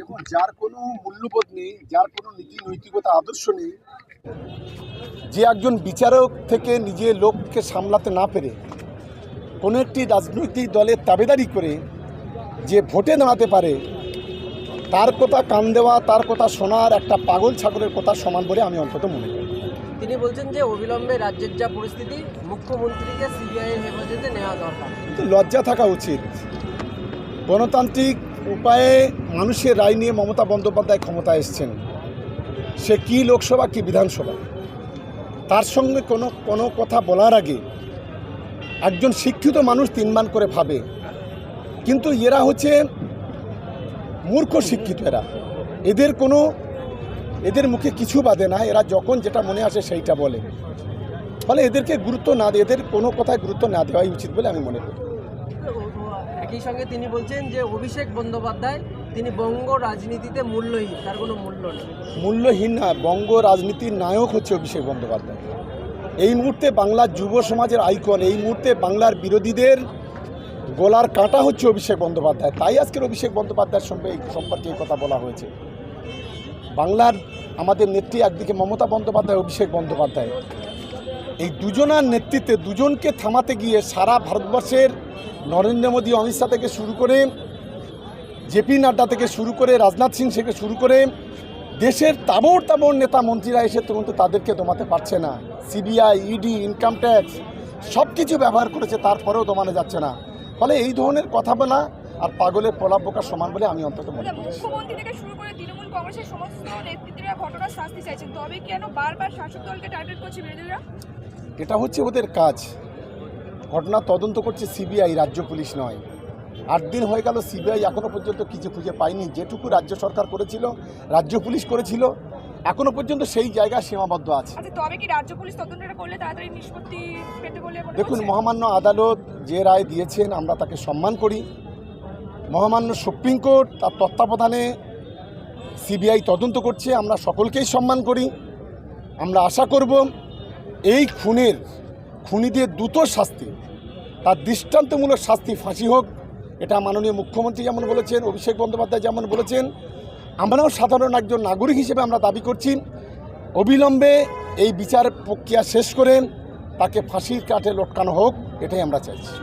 দেখুন যার কোনো মূল্যবোধ নেই যার কোনো নীতি নৈতিকতা আদর্শ নেই যে একজন বিচারক থেকে নিজের লোককে সামলাতে না পেরে কোনো একটি রাজনৈতিক দলের তাবেদারি করে যে ভোটে দাঁড়াতে পারে তার কথা কান দেওয়া তার কথা শোনার একটা পাগল ছাগলের কথা সমান বলে আমি অন্তত মনে করি। তিনি বলছেন যে অবিলম্বে রাজ্যের যা পরিস্থিতি মুখ্যমন্ত্রীকে সিবিআই হেফাজতে নেওয়া দরকার। কিন্তু লজ্জা থাকা উচিত। গণতান্ত্রিক উপায়ে মানুষের রায় নিয়ে মমতা বন্দ্যোপাধ্যায় ক্ষমতা এসছেন। সে কি লোকসভা, কি বিধানসভা? তার সঙ্গে কোনো কোনো কথা বলার আগে একজন শিক্ষিত মানুষ তিনবার করে ভাবে। কিন্তু এরা হচ্ছে মূর্খ শিক্ষিত এরা। এদের কোনো, এদের মুখে কিছু বাদে না। এরা যখন যেটা মনে আসে সেইটা বলে। ফলে এদেরকে গুরুত্ব না দিয়ে এদের কোনো কথায় গুরুত্ব না দেওয়াই উচিত বলে আমি মনে করি। একই সঙ্গে তিনি বলছেন যে অভিষেক বন্দ্যোপাধ্যায়, তিনি বঙ্গ রাজনীতিতে মূল্যহীন, তার কোনো মূল্য নেই। মূল্যহীন না, বঙ্গ রাজনীতির নায়ক হচ্ছে অভিষেক বন্দ্যোপাধ্যায়। এই মুহূর্তে বাংলার যুব সমাজের আইকন, এই মুহূর্তে বাংলার বিরোধীদের গলার কাঁটা হচ্ছে অভিষেক বন্দ্যোপাধ্যায়। তাই আজকের অভিষেক বন্দ্যোপাধ্যায়ের এই সম্পর্কে এই কথা বলা হয়েছে। বাংলার আমাদের নেত্রী একদিকে মমতা বন্দ্যোপাধ্যায়, অভিষেক বন্দ্যোপাধ্যায়। এই দুজনার নেতৃত্বে দুজনকে থামাতে গিয়ে সারা ভারতবর্ষের নরেন্দ্র মোদী, অমিত শাহ থেকে শুরু করে জেপি নাড্ডা থেকে শুরু করে রাজনাথ সিং থেকে শুরু করে দেশের তাবড় তাবড় নেতা মন্ত্রীরা এসে কিন্তু তাদেরকে দমাতে পারছে না। সিবিআই ইডি ইনকাম ট্যাক্স সব কিছু ব্যবহার করেছে, তারপরেও দমানো যাচ্ছে না। ফলে এই ধরনের কথা বলা আর পাগলের প্রলাপ বোকা সমান বলে আমি অন্তত মনে করি। কংগ্রেসের সমস্ত নেতৃত্বরা ঘটনার শাস্তি চাইছেন। তবে কেন বারবার শাসক দলকে টার্গেট করছে বিরোধীরা? এটা হচ্ছে ওদের কাজ। ঘটনা তদন্ত করছে সিবিআই রাজ্য পুলিশ নয়। আট দিন হয়ে গেল সিবিআই এখনও পর্যন্ত কিছু খুঁজে পায়নি। যেটুকু রাজ্য সরকার করেছিল রাজ্য পুলিশ করেছিল এখনও পর্যন্ত সেই জায়গা সীমাবদ্ধ আছে। আচ্ছা তবে কি রাজ্য পুলিশ তদন্তটা করলে তাড়াতাড়ি নিষ্পত্তি পেতে বলে দেখুন মহামান্য আদালত যে রায় দিয়েছেন আমরা তাকে সম্মান করি। মহামান্য সুপ্রিম কোর্ট তার তত্ত্বাবধানে সিবিআই তদন্ত করছে আমরা সকলকেই সম্মান করি। আমরা আশা করব এই খুনের, খুনিদের দ্রুত শাস্তি, তার দৃষ্টান্তমূলক শাস্তি ফাঁসি হোক, এটা মাননীয় মুখ্যমন্ত্রী যেমন বলেছেন, অভিষেক বন্দ্যোপাধ্যায় যেমন বলেছেন, আমরাও সাধারণ একজন নাগরিক হিসেবে আমরা দাবি করছি, অবিলম্বে এই বিচার প্রক্রিয়া শেষ করে তাকে ফাঁসির কাঠে লটকানো হোক, এটাই আমরা চাইছি।